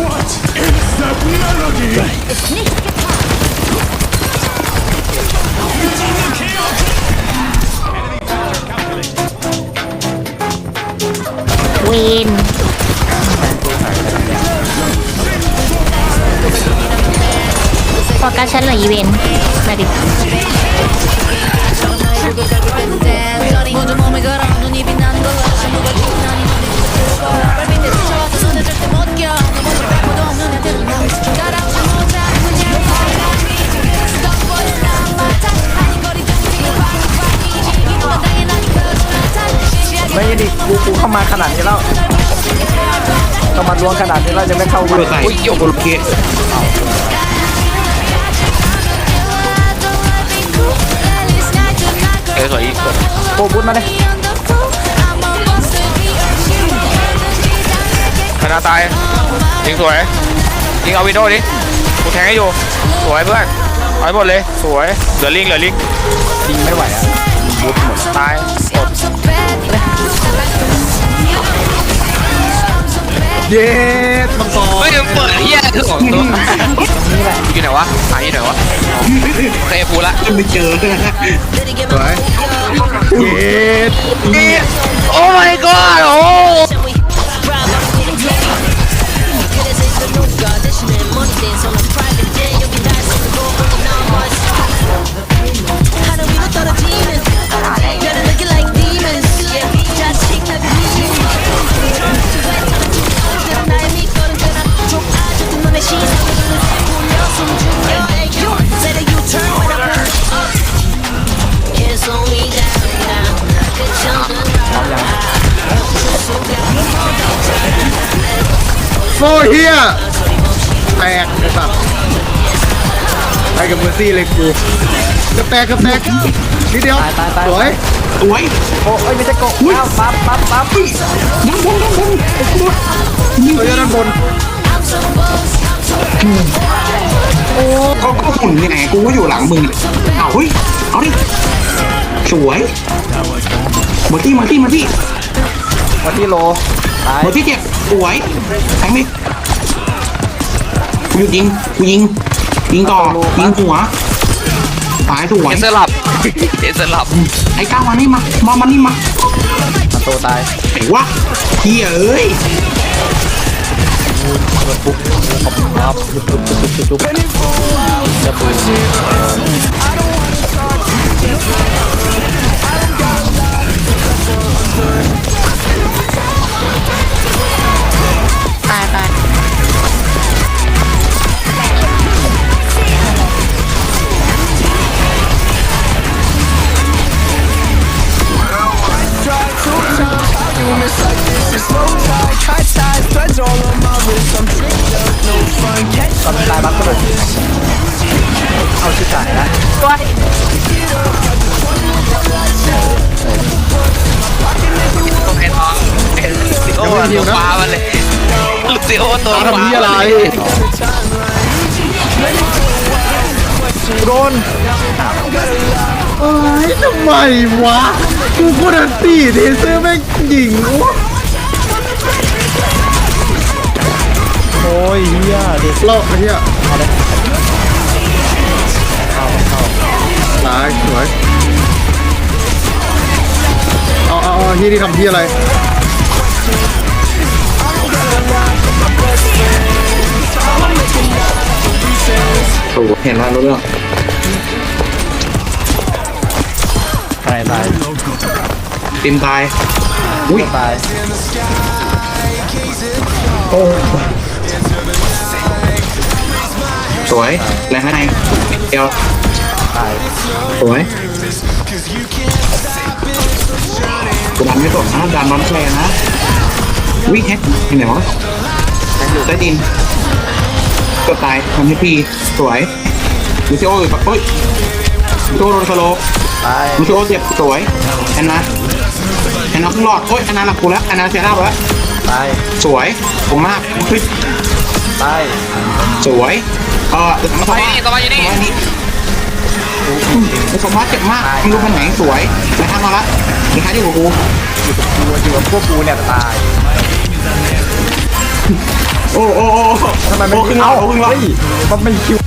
What is that melody? Win. Focus sa loob, win. Ready. กูกูเข้ามาขนาดนี้แล้วเข้ามาล้วงขนาดนี้แล้วจะไม่เข้ามาอุ้ยโยกโอเคเออสวยอีกโปรบุญมาเลยคณะตายยิงสวยยิงเอาวินโดว์ดิกูแทงให้อยู่สวยเพื่อนเอาให้หมดเลยสวยเหลือลิงเหลือลิงยิงไม่ไหวอะบุญหมดตาย เย็ดมังกรเฮ้ยเปิดเฮียคือของตัวอยู่ไหนวะหายอยู่ไหนวะโอเคปูละไม่เจอสวยเย็ดโอ้ my god โอ้ ร้อมยังโฟเฮียแตกไอ้สัตว์ไปกับเมอร์ซี่เลยกูกระแตกกระแตกนิดเดียวตายตายตาย สวยสวยโอ้เอ้ยไม่ใช่โกะอ้าวปั๊บปั๊บปั๊บด้านบนด้านบนไอ้กูตัวเยอะด้านบน ก็ก็หุ่นยังไงกูก็อยู่หลังมึงเอาเฮ้ยเอาดิสวยมาที่มาที่มาที่มาที่โลตายมาที่เจ็บสวยแทงดิกูหยุดยิงกูยิงยิงต่อยิงหัวตายสวยเอเซอร์หลับเอเซอร์หลับไอ้ก้าวมานี่มามามานี่มามาโตตายไอ้วะเฮียเอ้ย ครับจุ๊บจุ๊บ ตอนตายบักก็โดนเอาชิบหายนะไอ้ท้องไอ้ลูซิโอตัวฟ้ามันเลยลูซิโอตัวทำเฮียอะไรโดนเอ้ยทำไมวะ กูพูดอันตีเทเซอร์แม่งยิงวะ ยเฮียเด็กเล่าไอ้เฮียเอาเลยเข้าเข้าตายสวยเอาเอาเอาเฮียนี่ทำเฮียอะไรโอ้เห็นแล้วรู้เรื่องตายตายติมตาย อุ้ยตาย สวยแรงข้างในเอวตายสวยกูดันไม่สนนะดันน้อนแชร์นะวิ่งแฮกที่ไหนวะอยู่ใต้ดินก็ตายทำให้พี่สวยลูซิโออยู่ปะเฮ้ยลูซิโอโดนสโลว์ตายลูซิโอเจ็บสวยแอนนาแอนนาเพิ่งรอดโอ้ยแอนนาหลับกูแล้วแอนนาเสียหน้าไปแล้วตายสวยผมมากเฮ้ย ตายสวยเออหลังมาไปสมานี่ต่อมาอยู่นี่สมานี้ไอ้สมบัติเจ็บมากไม่รู้พันไหนสวยไปทางมาละไปทางอยู่กับกูอยู่กับกูอยู่กับพวกกูเนี่ยตายโอ้โอ้โอ้ทำไมโอ้ไม่ขึ้นมาเอ้าโอ้ขึ้นมาเฮ้ยมันไม่คิว